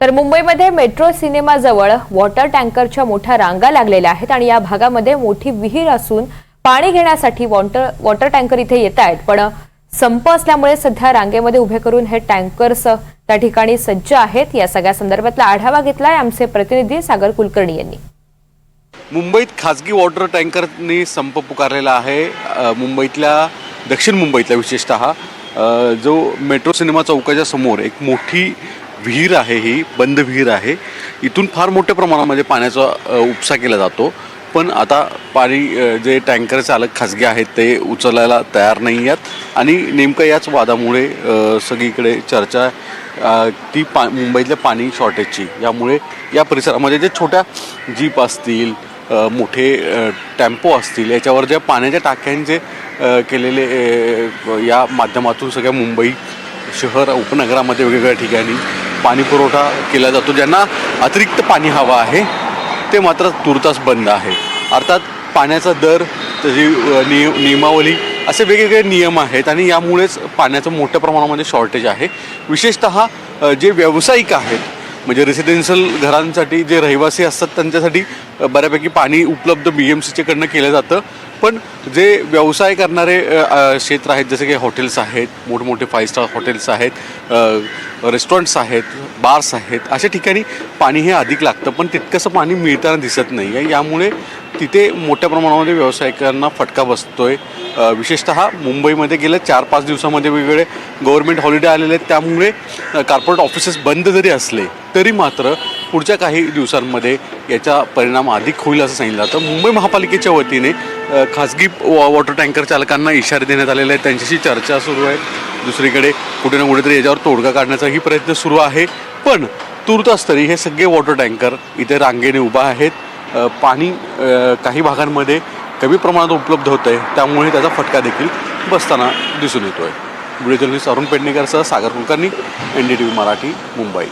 तर मुंबईमध्ये metro सिनेमाजवळ water टँकरच्या मोठ्या रांगा लागलेल्या आहेत आणि या भागामध्ये मोठी विहीर असून पाणी घेण्यासाठी वॉटर वॉटर टँकर इथे येत आहेत. पण संप असल्यामुळे सध्या रांगेमध्ये उभे करून हे टँकर्स त्या ठिकाणी सज्ज आहेत. या सगळ्या संदर्भातला आढावा घेतलाय आमचे प्रतिनिधी सागर कुलकर्णी यांनी. मुंबईत खाजगी वॉटर टँकरनी संप पुकारलेला आहे. मुंबईतल्या दक्षिण मुंबईतल्या विशेषतः जो मेट्रो सिनेमा चौकाच्या समोर एक मोठी विहीर आहे ही बंद विहीर आहे. इथून फार मोठ्या प्रमाणामध्ये म्हणजे पाण्याचा उपसा केला जातो. पण आता पाणी जे टँकर चालक खाजगी आहेत ते उचलायला तयार नाही आहेत. आणि नेमकं याच वादामुळे सगळीकडे चर्चा ती पा मुंबईतल्या पाणी शॉर्टेजची यामुळे या परिसरामध्ये म्हणजे जे छोट्या जीप असतील मोठे टेम्पो असतील याच्यावर ज्या पाण्याच्या टाक्यांचे केलेले या माध्यमातून सगळ्या मुंबई शहर उपनगरामध्ये वेगवेगळ्या ठिकाणी पाणीपुरवठा केला जातो. ज्यांना अतिरिक्त पाणी हवं आहे ते मात्र तुर्तास बंद आहे. अर्थात पाण्याचा दर त्याची अ, निय नियमावली असे वेगवेगळे नियम आहेत आणि यामुळेच पाण्याचं मोठ्या प्रमाणामध्ये शॉर्टेज आहे. विशेषतः जे व्यावसायिक आहेत म्हणजे रेसिडेन्शियल घरांसाठी जे रहिवासी असतात त्यांच्यासाठी बऱ्यापैकी पाणी उपलब्ध बी एम सीच्याकडनं केलं जातं. पण जे व्यवसाय करणारे क्षेत्र आहेत जसे की हॉटेल्स आहेत मोठमोठे फाईव्ह स्टार हॉटेल्स आहेत रेस्टॉरंट्स आहेत बार्स आहेत अशा ठिकाणी पाणी हे अधिक लागतं. पण तितकंसं पाणी मिळताना दिसत नाही. आहे यामुळे तिथे मोठ्या प्रमाणामध्ये व्यावसायिकांना फटका बसतोय. आहे विशेषतः मुंबईमध्ये गेल्या चार पाच दिवसामध्ये वेगवेगळे गव्हर्मेंट हॉलिडे आलेले आहेत. त्यामुळे कार्पोरेट ऑफिसेस बंद जरी असले तरी मात्र पुढच्या काही दिवसांमध्ये याचा परिणाम अधिक होईल असं सांगितलं जातं. मुंबई महापालिकेच्या वतीने खाजगी वॉ- वॉटर टँकर चालकांना इशारे देण्यात आलेले आहेत. त्यांच्याशी चर्चा सुरू आहे. दुसरीकडे कुठे ना कुठेतरी याच्यावर तोडगा काढण्याचाही प्रयत्न सुरू आहे. पण तूर्तास तरी हे सगळे वॉटर टँकर इथे रांगेने उभा आहेत. पाणी काही भागांमध्ये कमी प्रमाणात उपलब्ध होतं आहे त्यामुळे त्याचा फटका देखील बसताना दिसून येतो आहे video journalist Arun पेडणेकरसह Sagar Kulkarni N D T V Marathi Mumbai.